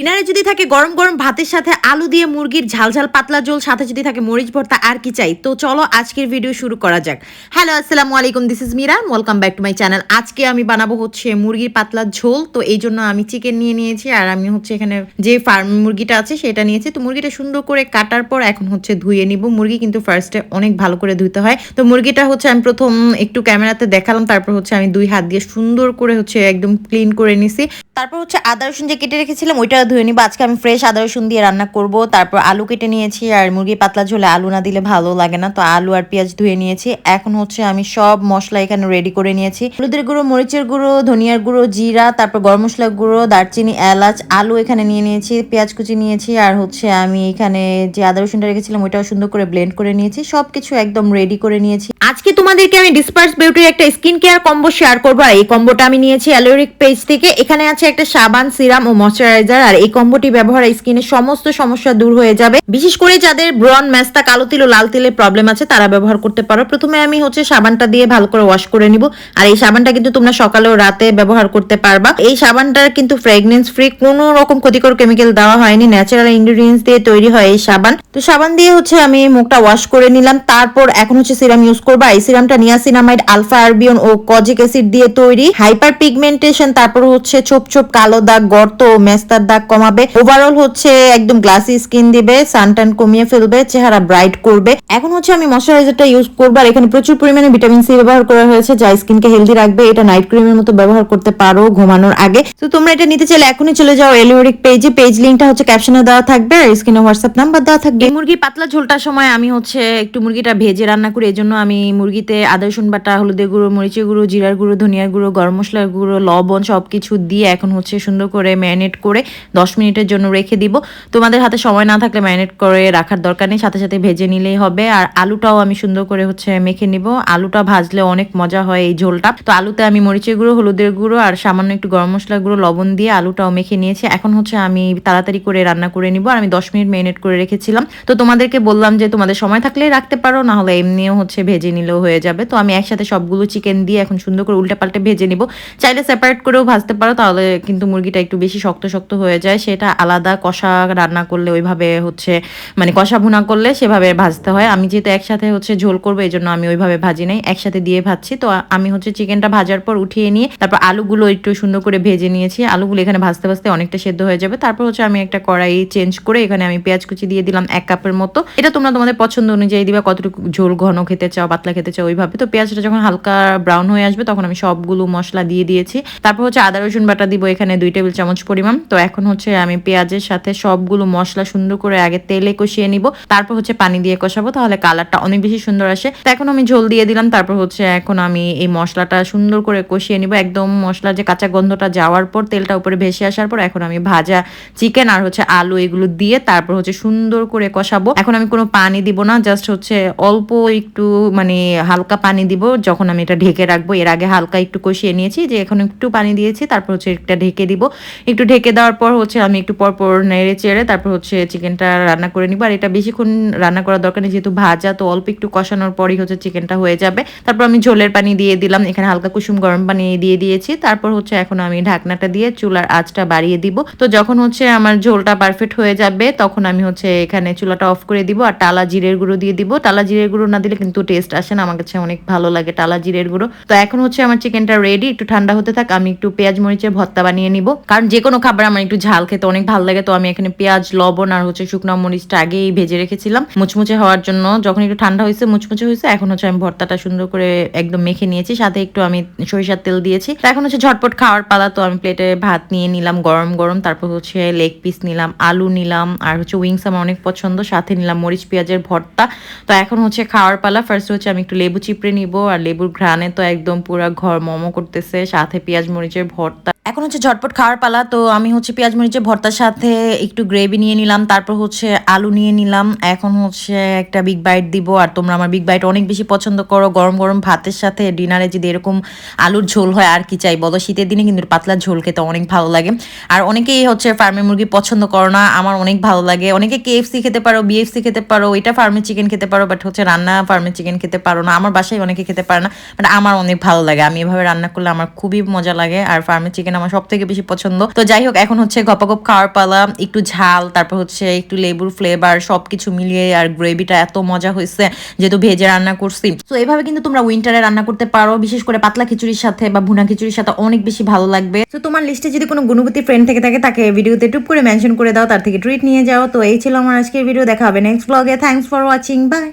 ডিনারে যদি থাকে গরম গরম ভাতের সাথে আলু দিয়ে মুরগির ঝালঝাল পাতলা ঝোল, সাথে যদি থাকে মরিচ ভর্তা, আর কি চাই? তো চলো আজকের ভিডিও শুরু করা যাক। হ্যালো আসসালামু আলাইকুম this is Mira welcome back to my channel আজকে আমি বানাবো হচ্ছে মুরগির পাতলা ঝোল, তো এই জন্য আমি চিকেন নিয়ে নিয়েছি, আর আমি হচ্ছে এখানে যে ফার্ম মুরগিটা আছে সেটা নিয়েছি। তো মুরগিটা সুন্দর করে কাটার পর এখন হচ্ছে ধুয়ে নিব। মুরগি কিন্তু ফার্স্টে অনেক ভালো করে ধুতে হয়। তো মুরগিটা হচ্ছে আমি প্রথম একটু ক্যামেরাতে দেখালাম, তারপর হচ্ছে আমি দুই হাত দিয়ে সুন্দর করে হচ্ছে একদম ক্লিন করে নিছি। তারপর হচ্ছে আদা রসুন যে কেটে রেখেছিলাম, ওইটা ধুয়ে নিব। আজকে আমি ফ্রেশ আদা রসুন দিয়ে রান্না করব। তারপর আলু কেটে নিয়েছি আর মুরগি পাতলা ঝোলে আলু না দিলে ভালো লাগে না। তো আলু আর পেঁয়াজ ধুয়ে নিয়েছি। এখন হচ্ছে আমি সব মশলা এখানে রেডি করে নিয়েছি। হলুদের গুঁড়ো, মরিচের গুঁড়ো, ধনিয়ার গুঁড়ো, জিরা, তারপর গরম মশলার গুঁড়ো, দারচিনি, এলাচ, আলু এখানে নিয়ে নিয়েছি, পেঁয়াজ কুচি নিয়েছি আর হচ্ছে আমি এখানে যে আদা রসুনটা রেখেছিলাম ওইটাও সুন্দর করে ব্লেন্ড করে নিয়েছি। সবকিছু একদম রেডি করে নিয়েছি। আজকে তোমাদেরকে আমি ডিসপার্স বিউটির একটা স্কিন কেয়ার কম্বো শেয়ার করব। আর এই কম্বোটা আমি নিয়েছি অ্যালোরিক পেজ থেকে। এখানে আছে একটা সাবান, সিরাম ও ময়শ্চারাইজার আর এই কম্বোটি ব্যবহার স্কিনের সমস্ত সমস্যা দূর হয়ে যাবে। বিশেষ করে যাদের ব্রন, ম্যাস্তা, কালো তিল ও লাল তিলের প্রবলেম আছে, তারা ব্যবহার করতে পারো। প্রথমে আমি হচ্ছে সাবানটা দিয়ে ভালো করে ওয়াশ করে নিব। আর এই সাবানটা কিন্তু তোমরা সকালে ও রাতে ব্যবহার করতে পারবা। এই সাবানটার কিন্তু ফ্রেগনেন্স ফ্রি কোনো রকম ক্ষতিকর কেমিক্যাল দেওয়া হয়নি। ন্যাচারাল ইনগ্রিডিয়েন্টস দিয়ে তৈরি হয় এই সাবান। তো সাবান দিয়ে হচ্ছে আমি মুখটা ওয়াশ করে নিলাম। তারপর এখন হচ্ছে সিরাম ইউজ করব। এই সিরামটা নিয়াসিনামাইড আলফা আরবিয়ন ও কজিক অ্যাসিড দিয়ে তৈরি। হাইপার পিগমেন্টেশন তারপর হচ্ছে ছোপ ছোপ কালো দাগ, গর্ত ও মেস্তার দাগ কমাবে। ওভারঅল হচ্ছে একদম গ্লাসি স্কিন দিবে সানটান কমিয়ে ফেলবে, চেহারা ব্রাইট করবে। এখন হচ্ছে আমি ময়শ্চারাইজারটা ইউজ করব, আর এখানে প্রচুর পরিমাণে ভিটামিন সি ব্যবহার করা হয়েছে যা স্কিনকে হেলদি রাখবে, এটা নাইট ক্রিমের মতো ব্যবহার করতে পারো ঘুমানোর আগে। তো তোমরা এটা নিতে চাইলে এখনই চলে যাও এলিওরিক পেজে পেজ লিঙ্কটা হচ্ছে ক্যাপশনে দেওয়া থাকবে, আর স্ক্রিনে হোয়াটসঅ্যাপ নাম্বার দেওয়া থাকবে। মুরগি পাতলা ঝোলটার সময় আমি হচ্ছে একটু মুরগিটা ভেজে রান্না করি, এই জন্য আমি মুরগিতে আদা, রসুন বাটা, হলুদের গুঁড়ো, মরিচের গুঁড়ো, জিরার গুঁড়ো, ধনিয়ার গুঁড়ো, গরম মশলার গুঁড়ো, লবণ সব কিছু দিয়ে এখন হচ্ছে সুন্দর করে ম্যারিনেট করে দশ মিনিটের জন্য রেখে দিব। তোমাদের হাতে সময় না থাকলে ম্যারিনেট করে রাখার দরকার নেই, সাথে সাথে ভেজে নিলেই হবে। আর আলুটাও আমি সুন্দর করে হচ্ছে মেখে নিব। আলুটা ভাজলে অনেক মজা হয় এই ঝোলটা। তো আলুতে আমি মরিচের গুঁড়ো, হলুদের গুঁড়ো আর সামান্য একটু গরম মশলা গুঁড়ো, লবণ দিয়ে আলুটাও মেখে নিয়েছি। এখন হচ্ছে আমি তাড়াতাড়ি করে রান্না করে নিব আর আমি দশ মিনিট ম্যারিনেট করে রেখেছিলাম। তো তোমাদেরকে বললাম যে তোমাদের সময় থাকলে রাখতে পারো, না হলে এমনিও হচ্ছে ভেজে নিলেও হয়ে যাবে। তো আমি একসাথে সবগুলো চিকেন দিয়ে এখন সুন্দর করে উল্টে পাল্টে ভেজে নিব। চাইলে সেপারেট করেও ভাজতে পারো, তাহলে কিন্তু মুরগিটা একটু বেশি শক্ত শক্ত হয়ে যায়। সেটা আলাদা কষা রান্না করলে ওইভাবে হচ্ছে মানে কষা ভুনা করলে সেভাবে ভাজতে হয়। আমি যেহেতু একসাথে হচ্ছে ঝোল করব এই জন্য আমি ওইভাবে ভাজি নাই। একসাথে দিয়ে ভাজছি। তো আমি হচ্ছে চিকেনটা ভাজার পর উঠিয়ে নিয়ে, তারপর আলুগুলো একটু সুন্দর করে ভেজে নিয়েছি। আলুগুলো এখানে ভাজতে ভাজতে অনেকটা সেদ্ধ হয়ে যাবে। তারপর হচ্ছে আমি একটা কড়াই চেঞ্জ করে এখানে আমি পেঁয়াজ কুচি দিয়ে দিলাম এক কাপের মতো। এটা তোমরা তোমাদের পছন্দ অনুযায়ী দিবা, কতটুকু ঝোল ঘন খেতে চাও, পাতলা খেতে চাও, ওইভাবে। তো পেঁয়াজটা যখন হালকা ব্রাউন হয়ে আসবে, তখন আমি সবগুলো মশলা দিয়ে দিয়েছি। তারপর হচ্ছে আদা, রসুন বাটা দিব এখানে দুই টেবিল চামচ পরিমাণ। তো এখন হচ্ছে আমি পেঁয়াজের সাথে সবগুলো মশলা সুন্দর করে আগে তেলে কষিয়ে নিব, তারপর হচ্ছে পানি দিয়ে কষাবো, তাহলে কালারটা অনেক বেশি সুন্দর আসে। তো এখন আমি ঝোল দিয়ে দিলাম, তারপর হচ্ছে এখন আমি এই মশলাটা সুন্দর করে কষিয়ে নিব। একদম মশলার যে কাঁচা গন্ধটা যাওয়ার পর, তেলটা উপরে ভেসে আসার পর এখন আমি ভাজা চিকেন আর হচ্ছে আলু এগুলো দিয়ে তারপর হচ্ছে সুন্দর করে কষাবো। এখন আমি কোনো পানি দিব না জাস্ট হচ্ছে অল্প একটু মানে হালকা পানি দিব, যখন আমি এটা ঢেকে রাখব। এর আগে হালকা একটু কষিয়ে নিয়েছি, যে এখন একটু পানি দিয়েছি, তারপর হচ্ছে একটা ঢেকে দিব। একটু ঢেকে দেওয়ার পর হচ্ছে আমি একটু পর পর নেড়ে চেড়ে তারপর হচ্ছে চিকেনটা রান্না করে নিব। আর এটা বেশিক্ষণ রান্না করার দরকার নেই, যেহেতু ভাজা, তো অল্প একটু কষানোর পরই হচ্ছে চিকেনটা হয়ে যাবে। তারপর আমি ঝোলের পানি দিয়ে দিলাম, এখানে হালকা কুসুম গরম পানি দিয়ে দিয়েছি। তারপর হচ্ছে এখন আমি ঢাকনাটা দিয়ে চুলার আঁচটা বাড়িয়ে দিব। তো যখন হচ্ছে আমার ঝোলটা পারফেক্ট হয়ে যাবে, তখন আমি হচ্ছে এখানে চুলাটা অফ করে দিব আর টালা জিরের গুঁড়ো দিয়ে দিব। টালা জিরের গুঁড়ো না দিলে কিন্তু টেস্ট আসে না, আমার কাছে অনেক ভালো লাগে টালা জিরের গুঁড়ো। তো এখন হচ্ছে আমার চিকেনটা রেডি একটু ঠান্ডা হতে থাক, আমি একটু পেঁয়াজ মরিচের ভর্তা বানিয়ে নিব। কারণ যে কোনো খাবার আমার একটু ঝাল খেতে অনেক ভালো লাগে, তো আমি এখানে পেঁয়াজ, লবণ আর হচ্ছে শুকনো মরিচটা আগেই ভেজে রেখেছিলাম। মুচমুচে হওয়ার জন্য যখন একটু ঠান্ডা হয়েছে, মুচমুচে হয়েছে, এখন হচ্ছে আমি ভর্তাটা সুন্দর করে একদম মেখে নিয়েছি। সাথে একটু আমি সরিষার তেল দিয়েছি। তো এখন হচ্ছে ঝটপট খাওয়ার পালা, তো আমি প্লেটে ভাত নিয়ে নিলাম গরম গরম, তারপর হচ্ছে লেগ পিস নিলাম, আলু নিলাম, আর হচ্ছে উইংস আমার অনেক পছন্দ, সাথে নিলাম মরিচ, পেঁয়াজের ভর্তা। তো এখন হচ্ছে খাওয়ার পালা ফার্স্ট হচ্ছে আমি একটু লেবু চিপড়ে নিব, আর লেবুর ঘ্রাণে তো একদম পুরো ঘর মোমো করতেছে, সাথে পেঁয়াজ, মরিচের ভর্তা। এখন হচ্ছে ঝটপট খাওয়ার পালা, তো আমি হচ্ছে পেঁয়াজ মরিচের ভর্তার সাথে একটু গ্রেভি নিয়ে নিলাম, তারপর হচ্ছে আলু নিয়ে নিলাম, এখন হচ্ছে একটা বিগ বাইট দিব, আর তোমরা আমার বিগ বাইট অনেক বেশি পছন্দ করো, গরম গরম ভাতের সাথে ডিনারে যদি এরকম আলুর ঝোল হয়, আর কি চাই বলো? শীতের দিনে কিন্তু পাতলা ঝোল খেতে অনেক ভালো লাগে। আর অনেকেই হচ্ছে ফার্মের মুরগি পছন্দ করো না, আমার অনেক ভালো লাগে। অনেকে কেএফসি খেতে পারো বিএফসি খেতে পারো, এটা ফার্মের চিকেন খেতে পারো বাট হচ্ছে রান্না ফার্মের চিকেন খেতে পারো না, আমার বাসায় অনেকে খেতে পারে না বাট আমার অনেক ভালো লাগে। আমি এভাবে রান্না করলে আমার খুবই মজা লাগে, আর ফার্মের চিকেন আমার সব থেকে বেশি পছন্দ। তো যাই হোক, এখন হচ্ছে গপাগপ খাওয়ার পালা, একটু ঝাল, তারপর হচ্ছে একটু লেবুর ফ্লেভার সবকিছু মিলিয়ে আর গ্রেভিটা এত মজা হয়েছে যেহেতু ভেজে রান্না করছি। তো এইভাবে কিন্তু তোমরা উইন্টারে রান্না করতে পারো, বিশেষ করে পাতলা খিচুড়ির সাথে বা ভুনা খিচুড়ির সাথে অনেক বেশি ভালো লাগবে। তো তোমার লিস্টে যদি কোনো গুণবতী ফ্রেন্ড থেকে থাকে, তাকে ভিডিওতে টুপ করে মেনশন করে দাও, তার থেকে ট্রিট নিয়ে যাও। তো এই ছিল আমার আজকের ভিডিও দেখা হবে নেক্সট ব্লগে থ্যাংকস ফর ওয়াচিং বাই